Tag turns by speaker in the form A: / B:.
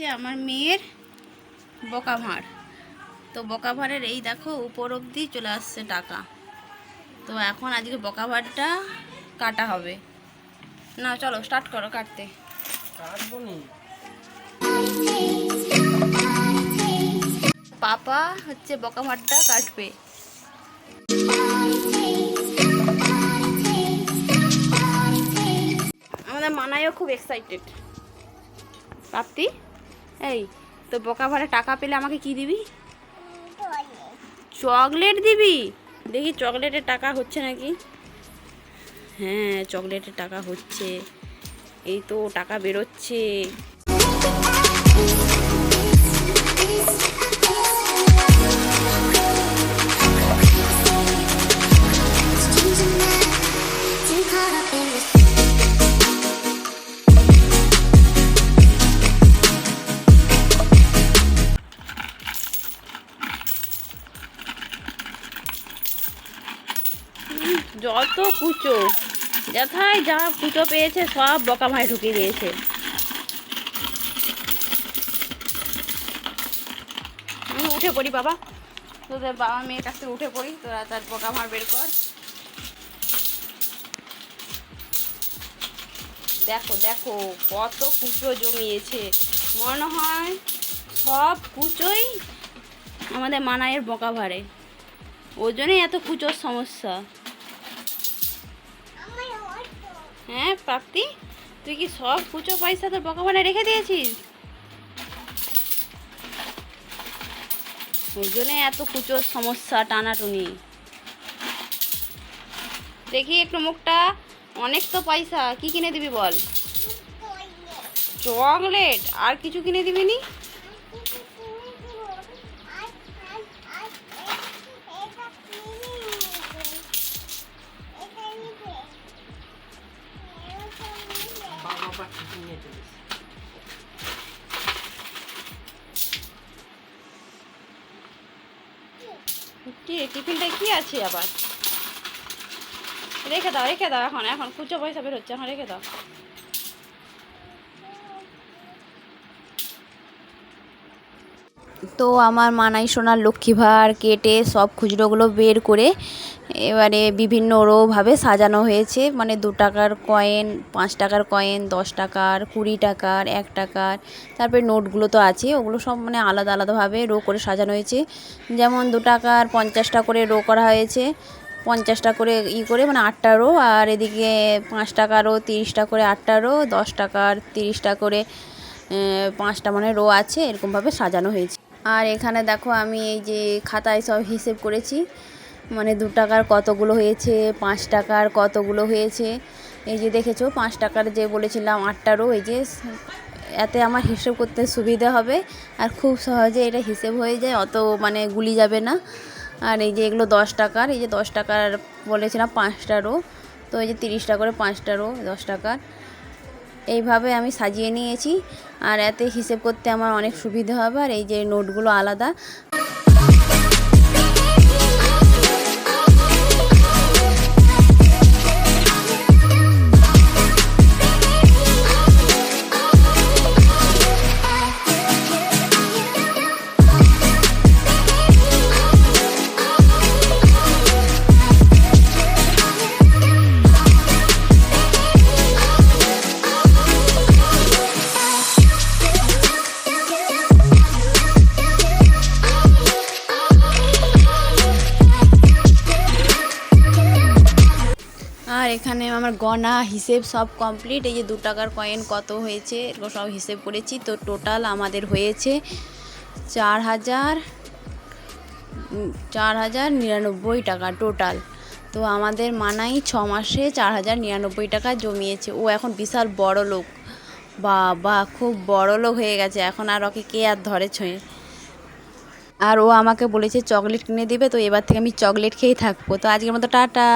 A: হচ্ছে আমার মেয়ের বোকা ভাঁড়। তো বোকা ভাঁড়ের এই দেখো উপর অবধি চলে আসছে টাকা। তো এখন আজকে বোকা ভাঁড়টা কাটা হবে। না চলো স্টার্ট করো কাটতে। পাপা হচ্ছে বোকা ভাঁড়টা কাটবে। আমাদের মানায়ও খুব এক্সাইটেড প্রাপ্তি এই, তো বোকা ভাড়া টাকা পেলে আমাকে কি দিবি? চকলেট দিবি? দেখি চকলেটের টাকা হচ্ছে নাকি? হ্যাঁ চকলেটের টাকা হচ্ছে। এই তো টাকা বেরোচ্ছে। যত কুচো, যথায় যা কুচো পেয়েছে, সব বকা ভাই ঢুকিয়ে দিয়েছে। উঠে পড়ি, বাবা। তোদের বাবা মেয়ের কাছ থেকে উঠে পড়ি, তোরা তার বকা ভাঁড় বের কর। দেখো দেখো, কত কুচো জমিয়েছে। মনে হয় সব কুচোই আমাদের মানায়ের বকা ভাড়ে। ওই জন্যই এত কুচোর সমস্যা। হ্যাঁ প্রাপ্তি তুই কি সব কুচো পয়সা তোর বকা ভাড়ে রেখে দিয়েছিস? ওই জন্যে এত কুচোর সমস্যা টানাটুনি। দেখি একটু মুখটা। অনেক তো পয়সা কি কিনে দিবি বল? চকলেট। আর কিছু কিনে দিবি নি
B: কিছু নিয়ে চলে এসেছে।
A: কি টিফিনটা কি আছে আবার রেখে দাও রেখে দাও, এখন এখন, খুচরো পয়সা বের হচ্ছে, এখন রেখে দাও তো আমার মানাই, সোনার লক্ষ্মী ভাঁড় কেটে সব খুচরোগুলো বের করে এবারে বিভিন্ন রোভাবে সাজানো হয়েছে। মানে দু টাকার কয়েন পাঁচ টাকার কয়েন দশ টাকার, কুড়ি টাকার, এক টাকার, তারপরে নোটগুলো তো আছে। ওগুলো সব মানে আলাদা আলাদাভাবে রো করে সাজানো হয়েছে। যেমন দু টাকার পঞ্চাশটা করে রো করা হয়েছে। পঞ্চাশটা করে ই করে মানে আটটা রো আর এদিকে পাঁচ টাকারও তিরিশটা করে আটটা রো দশ টাকার তিরিশটা করে পাঁচটা মানে রো আছে। এরকমভাবে সাজানো হয়েছে। আর এখানে দেখো আমি এই যে খাতায় সব হিসেব করেছি। মানে দু টাকার কতগুলো হয়েছে, পাঁচ টাকার কতগুলো হয়েছে। এই যে দেখেছ, পাঁচ টাকার যে বলেছিলাম, আটটারও এই যে এতে আমার হিসেব করতে সুবিধা হবে। আর খুব সহজে এটা হিসেব হয়ে যায়, অত মানে গুলি যাবে না। আর এই যে এগুলো দশ টাকার, এই যে দশ টাকার বলেছিলাম, পাঁচটারও। তো এই যে তিরিশটা করে পাঁচটারও দশ টাকার। এইভাবে আমি সাজিয়ে নিয়েছি। আর এতে হিসেব করতে আমার অনেক সুবিধা হবে। আর এই যে নোটগুলো আলাদা এখানে আমার গণা হিসেব সব কমপ্লিট এই যে দু টাকার কয়েন কত হয়েছে, এগুলো সব হিসেব করেছি। তো টোটাল আমাদের হয়েছে চার হাজার চার হাজার নিরানব্বই টাকা টোটাল তো আমাদের মানাই ছ মাসে চার হাজার নিরানব্বই টাকা জমিয়েছে। ও এখন বিশাল বড় লোক। বাবা, খুব বড় লোক হয়ে গেছে। এখন আর ওকে কে আর ধরে ছুঁয়ে? আর ও আমাকে বলেছে, চকলেট কিনে দিবে, তো এবার থেকে আমি চকলেট খেয়েই থাকব। তো আজকের মতো টাটা।